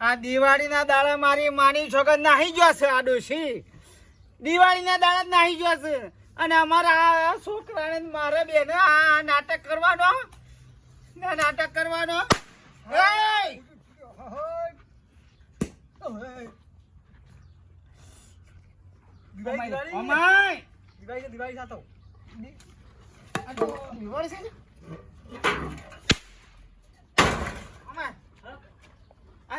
આ દિવાળીના દાડા મારી માની છોકર નાહી જશે આ ડોશી. દિવાળીના દાડા નાહી જશે અને અમારા આ છોકરાને મારે બેન આ નાટક કરવાનો. નાટક કરવાનો. દિવાળી! આ દિવાળી છે ને? અમાય! આ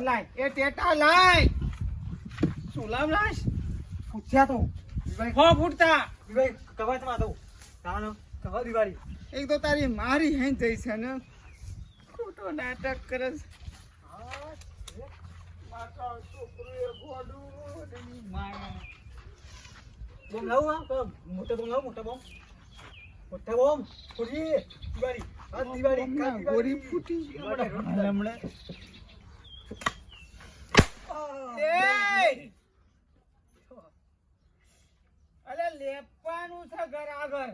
લાય. એ ટેટા લાય. સુલામ લાશ? હો ફૂટતા એક તો તારી મારી હે જઈ છે ને. ખોટો નાટક કરે છે. માતા છોકરીએ ગોડું ને ઈ માયા. હમણાં ગોરી ફૂટી. ગઈ હમણાં. હમણાં. અલે લેપવાનું છે ઘર આગળ.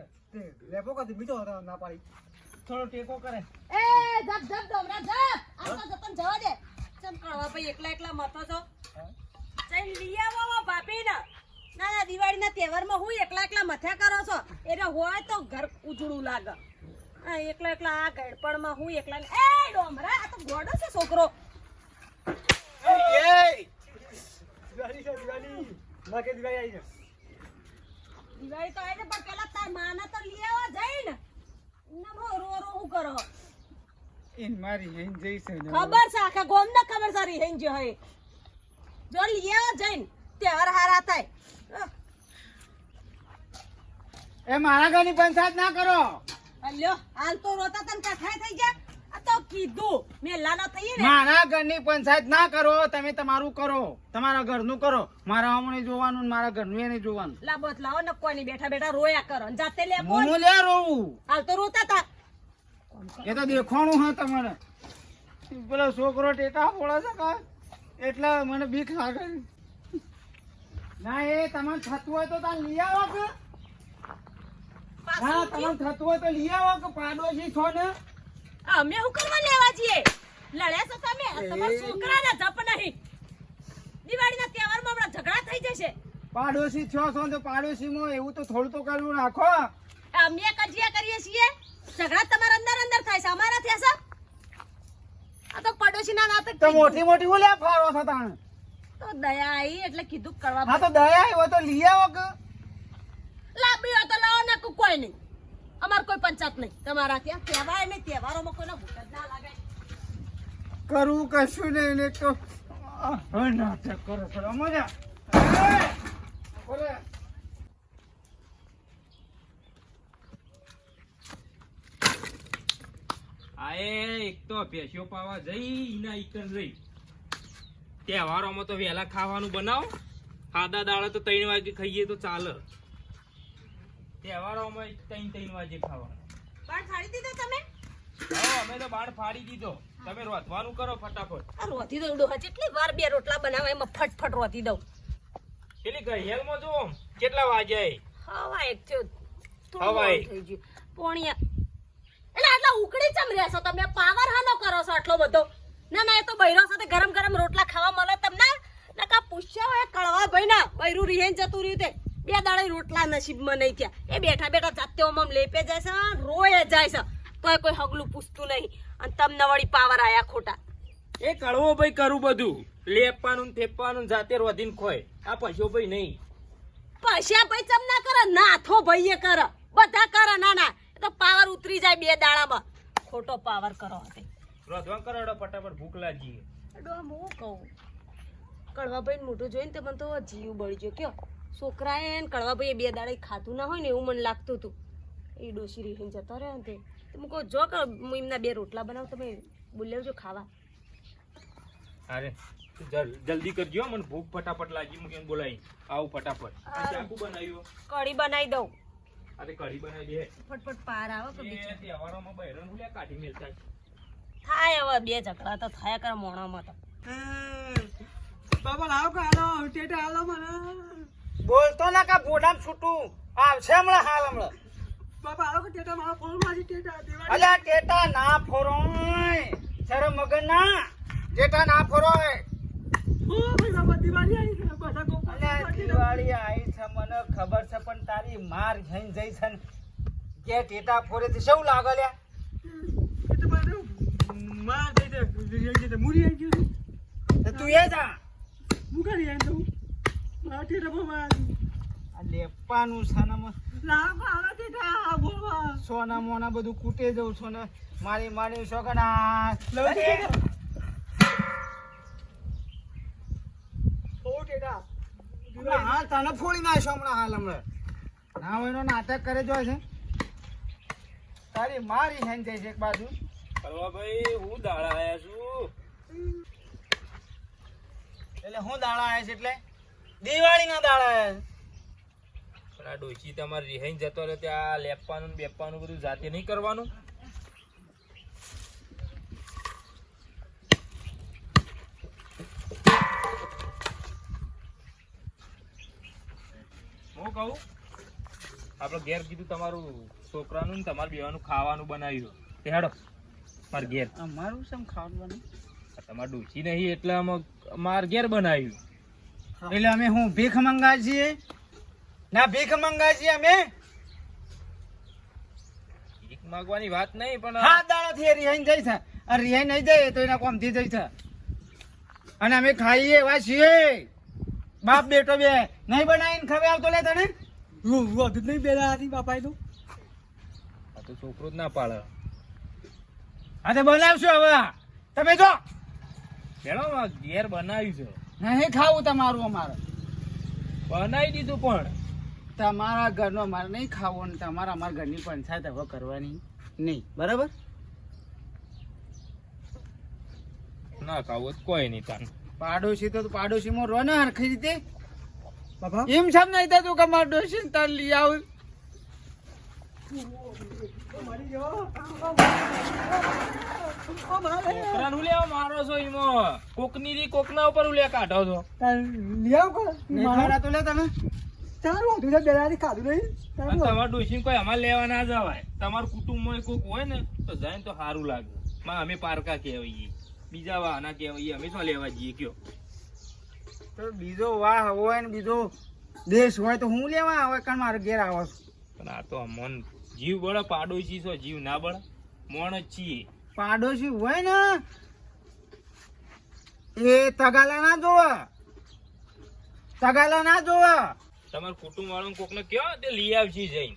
થોડો ટેકો કરે. એ જપ જપ ડોમરા જપ આ તો જપન જવા દે. ચમ ભાઈ એકલા એકલા મતો છો? જઈ લઈ આવો ભાભી ને ના ના દિવાળી ના તહેવારમાં હું એકલા એકલા મથ્યા કરો છો? એટલે હોય તો ઘર ઉજળું લાગે. એકલા એકલા આ ગડપણમાં હું એકલા એ ડોમરા આ તો ગોડો છે છોકરો. દિવાળી તો આવી પણ પેલા તાર માના તો લઈ આવો જઈને. નમો રો રો હું કરો? ઈન મારી હેન જઈ છે ખબર છે આખા ગોમ ને ખબર સારી જો હે જો લઈ આવો જઈને તહેવાર હારા થાય. એ મારા ઘરની પંચાયત ના કરો. અલ્યો હાલ તો રોતા તને કથાય થઈ ગયા. તો કીધું. મેલા ના થઈએ ને. મારા ઘરની પંચાયત ના કરો તમે તમારું કરો. તમારા ઘરનું કરો. મારા હમણે જોવાનું ને મારા ઘરનું એને જોવાનું. લાબોત લાવો ને કોની બેઠા બેઠા રોયા કરો. ને જાતે લે હું લે રોવું? હાલ તો રોતા તા. એ તો દેખાણું હા તમારે. પેલો છોકરો ટેટા ફોડે છે કા? એટલે મને બીક લાગે ના એ તમારે થતું હોય તો તાર લઈ આવો કે. હા તમારે થતું હોય તો લઈ આવો કે પાડોશી છો ને? અમે કરવા લેવા છીએ? લડ્યા છો તમે? તમારા છોકરાના જપ નહીં. દિવાળીના તહેવારમાં હમણાં ઝઘડા થઈ જશે. પાડોશી છો છો તો પાડોશીમાં એવું તો થોડું તો કરવું રાખો. અમે કજિયા કરીએ છીએ. ઝઘડા તમારા અંદર અંદર થાય છે અમારા થયા છે. આ તો પડોશીના નાતે તો મોટી મોટી ઓલ્યા ફાળો છો તાણ? તો દયા આવી એટલે કીધું કરવા હા તો દયા આવ્યો તો લઈ આવો કે. લાબી તો લાવો ના કોઈ નહીં. અમાર કોઈ પંચાયત નહીં. તમારા ત્યાં તહેવાર નહીં તહેવારોમાં કોઈનો ભૂખ જ ના લાગે. કરવું કશું નહીં ને તો નાટક કરો છો મજા. એ! બોલે. આ એક તો ભેંસ્યો પાવા જઈ ઈના ઈકન રહી તહેવારોમાં તો વહેલા ખાવાનું બનાવો. ખાધા દાડા તો ત્રણ વાગે ખાઈએ તો ચાલે. તહેવારોમાં ત્રણ ત્રણ વાગે ખાવાનું. બાર ફાડી દીધો તમે? હા અમે તો બાર ફાડી દીધો. તમે રોતવાનું કરો ફટાફટ. રોધી દઉં ડોહા કેટલી વાર બે રોટલા બનાવે એમાં ફટફટ રોતી દઉં. પેલી ઘડિયાળમાં જો કેટલા વાગ્યા હવા એક થયો હવા થઈ ગયું. પોણિયા. એટલે આટલા ઉકળી ચમ રહેશો તમે? પાવર હાનો કરો છો આટલો બધો? ના ના એ તો બૈરો સાથે ગરમ ગરમ રોટલા ખાવા મળે તમને? નકા પૂછ્યા હોય કળવા ભાઈ ના બૈરું રિહેન જતું રહ્યું તે. બે દાડે રોટલા નસીબમાં નહીં થયા. એ બેઠા બેઠા જાતે ઓમ લેપે જાય છે રોય જાય છે. તોય કોઈ હગલું પૂછતું નહીં. અને તમને વળી પાવર આયા ખોટા. એ કળવો ભાઈ કરું બધું. લેપવાનું થેપવાનું જાતે રોધીને ખોય. આ પૈસો ભાઈ નહીં. પશ્યા ભાઈ ચમ ના કરે? નાથો ભાઈએ કરે. બધા કરે ના ના. એ તો પાવર ઉતરી જાય બે દાડામાં. ખોટો પાવર કરો હતી રોધવા કરાડો ફટાફટ ભૂખ લાગી. આમ હું કહું. કડવાભાઈ મોટું જોઈને તો મને તો જીવ બળી ગયો કયો. છોકરાએ ને કડવાભાઈએ બે દાડે ખાધું ના હોય ને એવું મને લાગતું હતું. એ ડોસી રીહીને જતો રહ્યો ને તે. હું કહું જો કે હું એમના બે રોટલા બનાવ તમે બોલાવજો ખાવા. અરે જલ્દી કરજો મને ભૂખ ફટાફટ લાગી હું કેમ બોલાવી આવું ફટાફટ. આ ચાકુ બનાવ્યું? કઢી બનાવી દઉં. અરે કઢી બનાવી દે. ફટફટ પાર આવે કે એ બીજું. તહેવારોમાં બહેરણ હુલ્યા કાઢી મેલતા થાય હવે બે ઝઘડા તો થયા કર મોણામાં તો. બાબા લાવ કે ટેટા આલો મને. બોલતો ના કા બોડામ છૂટું. આવશે હમણાં હાલ હમણાં. બાબા કે ટેટા મારા ફોનમાંથી ટેટા દિવાળી. અલ્યા ટેટા ના ફોરોય. શરમ મગન ના. ટેટા ના ફોરોય. ઓ ભાઈ બાબા દિવાળી આવી છે કોક અલ્યા દિવાળી આવી છે મને ખબર છે પણ તારી માર ઘઈન જઈ છે કે ટેટા ફોરે થી શું લાગે લ્યા? એ તો બધું માં દે દે મુરી આવી ગયું તું એ જા. આવી દઉં બાબા આ લેપાનું સાનામાં સોના મોના બધું કૂટે જવું છો. ને મારી મારી સોગના હાલ તને ફોડી નાખશો હમણાં હાલ હમણાં. ના હોય એનો નાટક કરે જો છે. તારી મારી હેન જઈ છે એક બાજુ. ભાઈ હું દાડા આવ્યા છું. એટલે હું દાડા આવ્યા છે એટલે? દિવાળીના દાડા. પણ આ ડોશી તમારે રિહાઈને જતો રહે ત્યાં લેપવાનું ને બેપવાનું બધું જાતે નહીં કરવાનું? હું કહું? આપણે ઘેર કીધું તમારું છોકરાનું ને તમારે બેવાનું ખાવાનું બનાવ્યું. તે હેડો મારે ઘેર. અમારું શેમ ખાવાનું આ તમારે ડોશી નહીં એટલે અમાર ઘેર બનાવ્યું. એટલે અમે હું ભીખ મંગા છીએ ના ભીખ મંગા છીએ અમે? ભીખ માંગવાની વાત નહીં પણ હાથ દાડાથી રિહાઈ જાય છે અને રિહાઈ નહીં જાય તો એના કોમથી જાય છે અને અમે ખાઈએ એવા છીએ બાપ બેટો બે. નહીં બનાવીને ખવે આવતો લે તને? વધુ નહીં બેલા હતી બાપા એ તો? આ તો છોકરો જ ના પાડે. હા તો બનાવશું હવે. તમે જો. પેલો ઘેર બનાવ્યું છે. નહીં ખાવું તમારું અમારે. બનાવી દીધું પણ. તમારા ઘરનો અમારે નહીં ખાવું ને તમારા અમારા ઘરની પંચાયત હવે કરવાની નહીં. બરાબર? ના ખાવું કોઈ નહીં તાન. પાડોશી તો પાડોશીમાં રહો ને હરખી રીતે. એમ સમ નહીં થતું કે મારા ડોશી તાર લઈ આવું. મારી જેવો ઓ લેવા મારો છો ઈમો. કોકની રી કોકના ઉપર ઉલે કાઢો છો. લિયાવ કો નહીં ખવડાતું લે તમે ચારું હતું છે ખાધું નહીં. અને ડોશી કોઈ અમારે લેવા ના જવાય. તમારા કુટુંબમાં કોક હોય ને તો જાય તો સારું લાગે. માં અમે પારકા કહેવાઈએ. બીજા વાહના કહેવાઈએ. અમે શું લેવા જઈએ કયો? તો બીજો વાહ હોય ને બીજો દેશ હોય તો હું લેવા આવે? કારણ મારે ઘેર આવો પણ આ તો મન જીવ બળે પાડોશી છો જીવ ના બળે. મોણ જ છીએ. પાડોશી હોય ને, એ તગાલા ના જોવે. તગાલા ના જોવે. તમાર કુટુંબ વાળો કોક ને કયો તે લઈ આવશે જઈ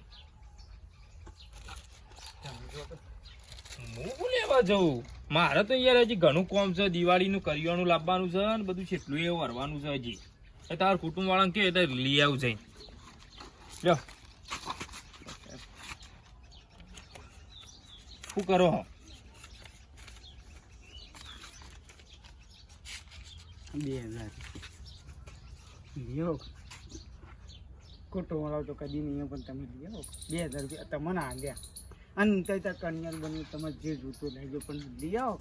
હું લેવા જવું મારે તો યાર હજી ઘણું કોમ છે, દિવાળીનું કરિયાણું લાવવાનું છે ને, બધું છેટલું એ વરવાનું છે હજી. એ તાર કુટુંબ વાળા કે તો લઈ આવું જઈ શું કરો બે હજાર લ્યો ખોટો તો કદી નહીં પણ તમે લ્યો બે હજાર રૂપિયા તમને આલ્યા અને તઈ ત્યાં કન્યા બન્યું તમે જે જોતું લેજો પણ લઈ આવો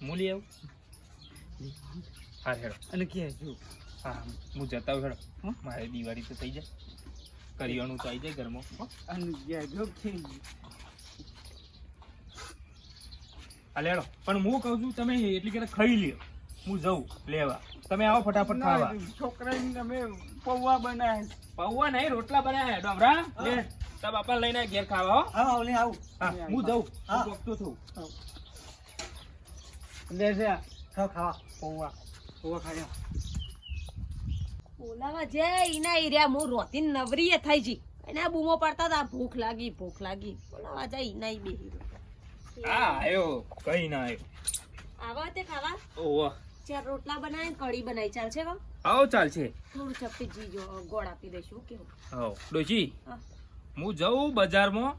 હું લઈ આવું હા હેડો અને કહેજો હા હું જતા આવું હેડો? મારે દિવાળી તો થઈ જાય કરિયાણું તો આવી જાય ઘરમાં. અને કહેજો થઈ હા લેડો પણ હું કહું છું, તમે એટલી કે ખાઈ લ્યો હું જઉં. લેવા. તમે આવો ફટાફટ ખાવા. છોકરાને તમે પૌવા બનાવ્યા પૌવા નહીં રોટલા બનાવ્યા ડોમરા લે તારા બાપા લઈને ઘેર ખાવા હો. હા આવ લે આવ. હા હું જઉં. હા. હું છું. લે છે ખાવ ખાવા. પૌવા. પૌવા ખાયા ઓલાવા જે ઈના ઈર્યા હું રોતી નવરીએ થઈ જી. એને આ બૂમો પડતા હતા. ભૂખ લાગી ભૂખ લાગી. બોલાવા જાય ઈના ઈ બેહી હા આયો. કઈ ના આયો. આવા તે ખાવા. ઓહો ચાર રોટલા બનાવી કઢી બનાવી. ચાલશે કો આવો ચાલશે થોડું ચપટી જીજો ગોળ આપી દઈશું કેવું? હા ડોશી હા. જઉં બજારમાં.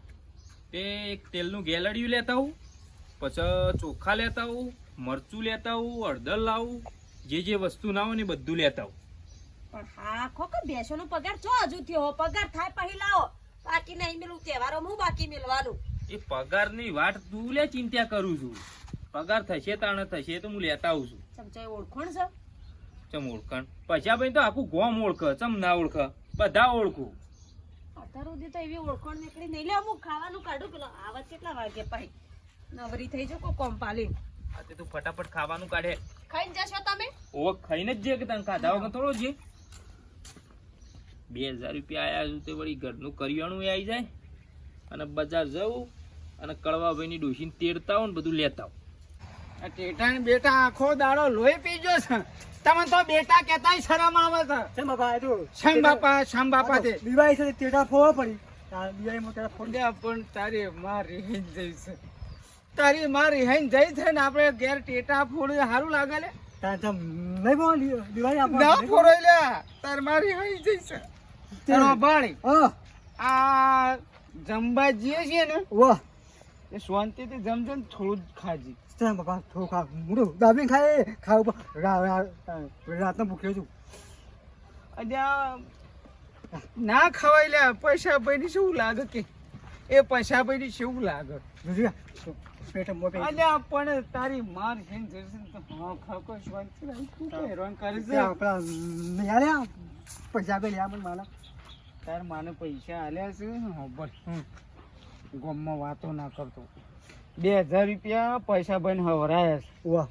તે એક તેલનું ગેલડિયું લેતા આવું પછી ચોખા લેતા આવું મરચું લેતા આવું હળદર લાવું જે જે વસ્તુ ના હોય ને બધું લેતા આવું. પણ હા કે બેસોનો પગાર છો હજુ થયો પગાર થાય પછી લાવો. બાકી નહીં મેલું તહેવારો હું બાકી મેલવાનું? એ પગારની વાટ તું લે ચિંતા કરું છું. પગાર થશે તાણે થશે તો હું લેતા આવું છું. ચમચા એ છે ચમ ઓળખાણ? પૈસા ભાઈ તો આખું ગોમ ઓળખ ચમ ના ઓળખ? બધા ઓળખું. અત્યાર સુધી તો એવી ઓળખોણ નીકળી નહીં લે અમુક ખાવાનું કાઢું પેલો આવાજ કેટલા વાગે પછી નવરી થઈ જાવ કોઈ કોમ પાલી આ તું ફટાફટ ખાવાનું કાઢે. ખાઈને જશો તમે? ઓ ખાઈને જ જે કે તને ખાધા વગર થોડો જે બે હજાર રૂપિયા આયા છું તે વળી ઘરનું કરિયાણું આવી જાય. અને બજાર જવું અને કડવાભાઈની ડોશીને તેડતા આવું ને બધું લેતા આવું. આ ટેટા ને બેટા આખો દાડો લોહી પીજો છે. તમે તો બેટા કેતાય શરમ આવે છે. છે બાપા તો શમ બાપા શમ બાપા તે દિવાળી છે ટેટા ફોવા પડી. આ દિવાળીમાં તેટા ફોડ. પણ તારી માં રિહાઈ જઈ છે. તારી માં રિહાઈ જઈ છે ને આપણે ઘેર ટેટા ફોડી સારું લાગે લે. તાર તો નહીં બોલ દિવાળી આપણે ના ફોડોય લે. તાર મારી હઈ જઈ છે. તારો બાળી આ જમવા જીએ છીએ ને વાહ. એ શાંતિથી જમજો ને થોડું જ ખાજી. છે બાપા થોડું ખા દાબી ખાય ખાવ રાતનો ભૂખ્યો છું અને ના ખવાય લે પૈસા ભાઈ શું લાગે કે એ પૈસા ભાઈ શું લાગે અને પણ તારી માર છે ને જશે ને તો હા ખાકો શાંતિ કરે છે આપણા લ્યા પણ માલા તાર માને પૈસા આલ્યા છે હોબર ગમમાં વાતો ના કરતો બે હજાર રૂપિયા પૈસા ભાઈને હવરાયા છે. વાહ.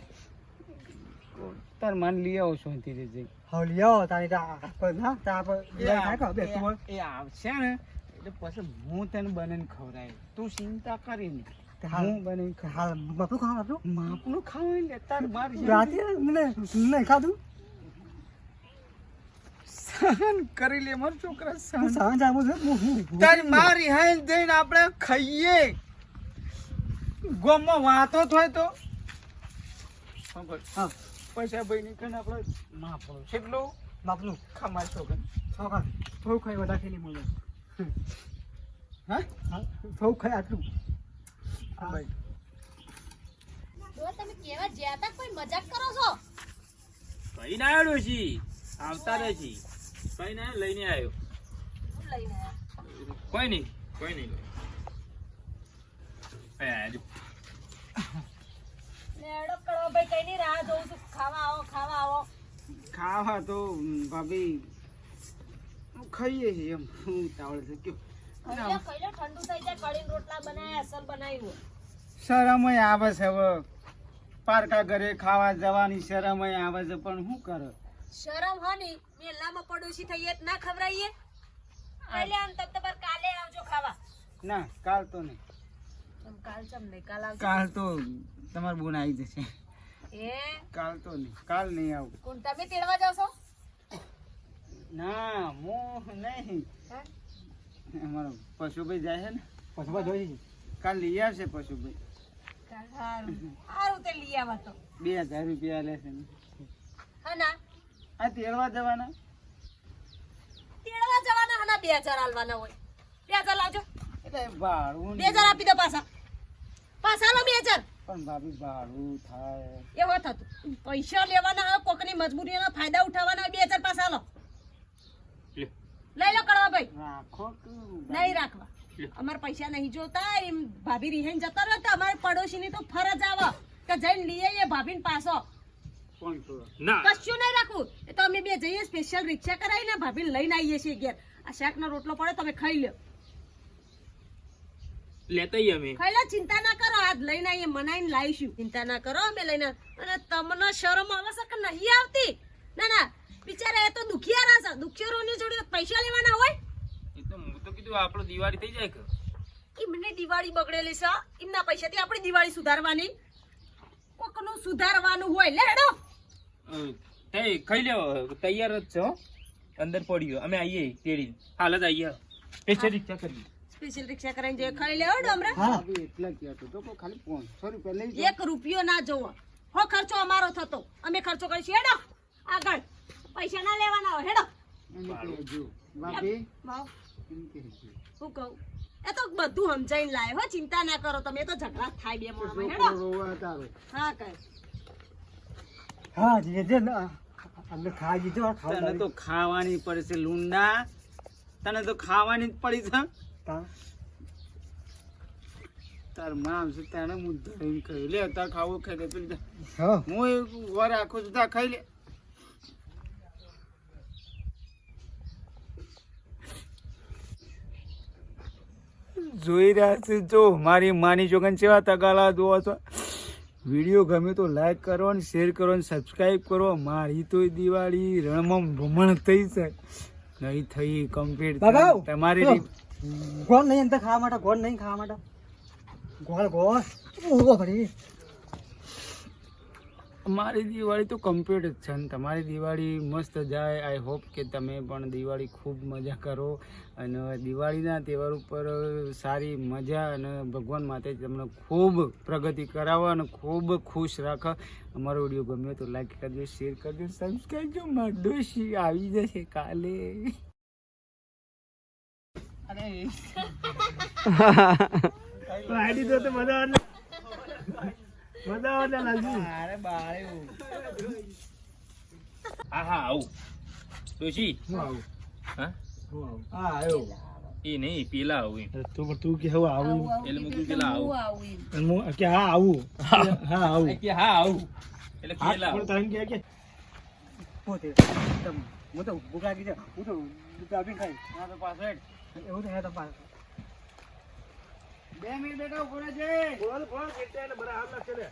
તાર માન લઈ આવો શાંતિથી જઈ. હવે લ્યો તારી ના તા પર દિવાળી થાય કે બેસતું હોય એ આવશે ને એટલે પછી હું તને બનાવીને ખવડાય તું ચિંતા કરી ને હું હાલ બાપુ ખાવા બાપુ માપનું ખાવાનું લે તાર માર રાતે મને નહીં ખાધું. સહન કરી લે મારો છોકરા સહન. સાંજ આવું હું- હું તારી મારી જઈને આપણે ખાઈએ. ગોમમાં વાતો થાય તો. પૈસા ભાઈ ની કને આપણે માપડો કેટલું? બાપનું ખમાર છોકરા છોકરા થોડું ખાઈ વધારે ખેલી મળે. હા? હા. થોડું ખાઈ આટલું. હા ભાઈ. તમે કેવા જ્યાં કોઈ મજાક કરો છો? કઈ ના આવ્યો આવતા રહેશી કઈ ના લઈને આવ્યો. લઈને. કોઈ નહીં કોઈ નહીં. આજુ. લેડો કડવા ભાઈ કઈ ની રાહ જોઉં છું. ખાવા આવો ખાવા આવો. ખાવા તો ભાભી ખાઈએ છીએ એમ. હું તાવડે છે. કયો? ઠંડુ થઈ જાય કઢીને રોટલા બનાવ્યા અસલ બનાવ્યું. શરમય આવે છે હવે. પારકા ઘરે ખાવા જવાની શરમય આવે છે પણ શું કરે? શરમ હની મેલામાં પડોશી થઈએ ના ખવરાઈએ કાલે આવજો ખાવા. ના કાલ તો નહીં. કાલ ચમ નહીં કાલ આવજો કાલ તો તમાર બોન આવી જશે. એ? કાલ તો નહીં કાલ નહીં આવું. કોણ તમે તેડવા જાવ છો? ના હું નહીં? અમારો પશુભાઈ જાય છે ને. પશુભાઈ જોઈ કાલ લઈ આવશે પશુભાઈ. કાલ હારું. હારું તે લઈ આવા તો. બે હજાર રૂપિયા લેશે છે ને. હા ના. આ તેડવા જવાના? તેડવા જવાના હના બે હજાર આલવાના હોય. બે હજાર લાવજો. એટલે ભાડું બે હજાર આપી દો પાછા. પાછા લો પણ ભાભી ભાડું થાય. એ હોત હતું. પૈસા લેવાના હોય કોકની મજબૂરીના ફાયદા ઉઠાવવાના હોય બે હજાર પાછા લો. લઈ લો કડવા ભાઈ. રાખો નહીં રાખવા. અમારે પૈસા નહીં જોતા એમ ભાભી રિહેન જતા રહો તો અમારે પડોશીની તો ફરજ આવે કે જઈને લઈએ એ ભાભીને પાછો. ના. કશું નહીં રાખવું. એ તો અમે બે જઈએ સ્પેશિયલ રિક્ષા કરાવીને ભાભીને લઈને આવીએ છીએ ઘેર. આ શાકનો રોટલો પડે તમે ખાઈ લો લેતા અમે. ખાલી ચિંતા ના કરો આજ લઈને આવીએ મનાઈને લાવીશું. ચિંતા ના કરો અમે લઈને અને તમને શરમ આવે છે કે નહીં આવતી? ના ના બિચારા એ તો દુખિયારા છે. દુખિયારોની જોડે પૈસા લેવાના હોય? એ તો હું તો કીધું આપણો દિવાળી થઈ જાય કે. એમને દિવાળી બગડેલી છે. એમના પૈસાથી આપણી દિવાળી સુધારવાની. કોકનું સુધારવાનું હોય. લે હેડો. તે ખાઈ લેવો તૈયાર જ છો. અંદર પડ્યો. અમે આવીએ તેડી. હાલ જ આવીએ પેચરી રિક્ષા કરી સ્પેશિયલ રિક્ષા કરાવીને જે ખાઈ લેવો ડોમરા? હા. એટલા કહેતો તો ખાલી પાંચસો રૂપિયા લઈ જાવ 1 રૂપિયો ના જોવો. હો ખર્ચો અમારો થતો. અમે ખર્ચો કરીશું. હેડો આગળ. પૈસા ના લેવાના હોય. હેડો. હું કહું? એ તો બધું સમજાઈને લાય હો. ચિંતા ના કરો તમે. તો ઝઘડા થાય બે મોણમાં. હેડો. છોકરો રોવા તારો. હા કઈ. હા જે જે ને, અમને ખાઈ દીધો તને તો ખાવાની પડશે લુંડા. તને તો ખાવાની જ પડી છે. તા- તાર મામ છે તને હું ધરીને ખાઈ લે તાર ખાવું ખાઈ લે પેલી હું. એક વાર આખું છું તાર ખાઈ લે. જોઈ રહ્યા છે જો મારી માની જોગન કેવા તગાલા દો છો. વીડિયો ગમે તો લાઈક કરો ને શેર કરો ને સબસ્ક્રાઈબ કરો. મારી તો દિવાળી રણમાં ભ્રમણ થઈ છે નહીં થઈ કમ્પ્લીટ તમારી ગોળ નહીં અંદર ખાવા માટે, ગોળ નહીં ખાવા માટે. ગોળ ગોળ. ઓહો ભરી મારી દિવાળી તો કમ્પ્લીટ જ છે ને. તમારી દિવાળી મસ્ત જાય. આઈ હોપ કે તમે પણ દિવાળી ખૂબ મજા કરો અને દિવાળીના તહેવાર ઉપર સારી મજા અને ભગવાન માટે તમને ખૂબ પ્રગતિ કરાવો અને ખૂબ ખુશ રાખો. અમારો વીડિયો ગમ્યો તો લાઈક કરજો શેર કરજો સબસ્ક્રાઈબ જો મારો ડોશી આવી જશે કાલે. આઈડી તો મજા આવે મજા આવે લાગી અરે બાળે હા હા આવું. ડોશી હું આવું? હા? હું આવું? હા આવ્યો એ નહીં પેલા આવું. તું તું કે હવે આવું એટલે મૂકું પેલા આવું. હું કે હા આવું. હા. આવું. કે હા આવું. એટલે હા પેલા પણ તને કે કે પોતે હું તો ભૂખ લાગી છે. હું તો દાબી ખાઈ હા તો પાછળ એવું તો હે તો પાસ બે મિનિટ બેટા ઊભો છે બોલ બોલ કેટલા બરાબર હાલ લાગશે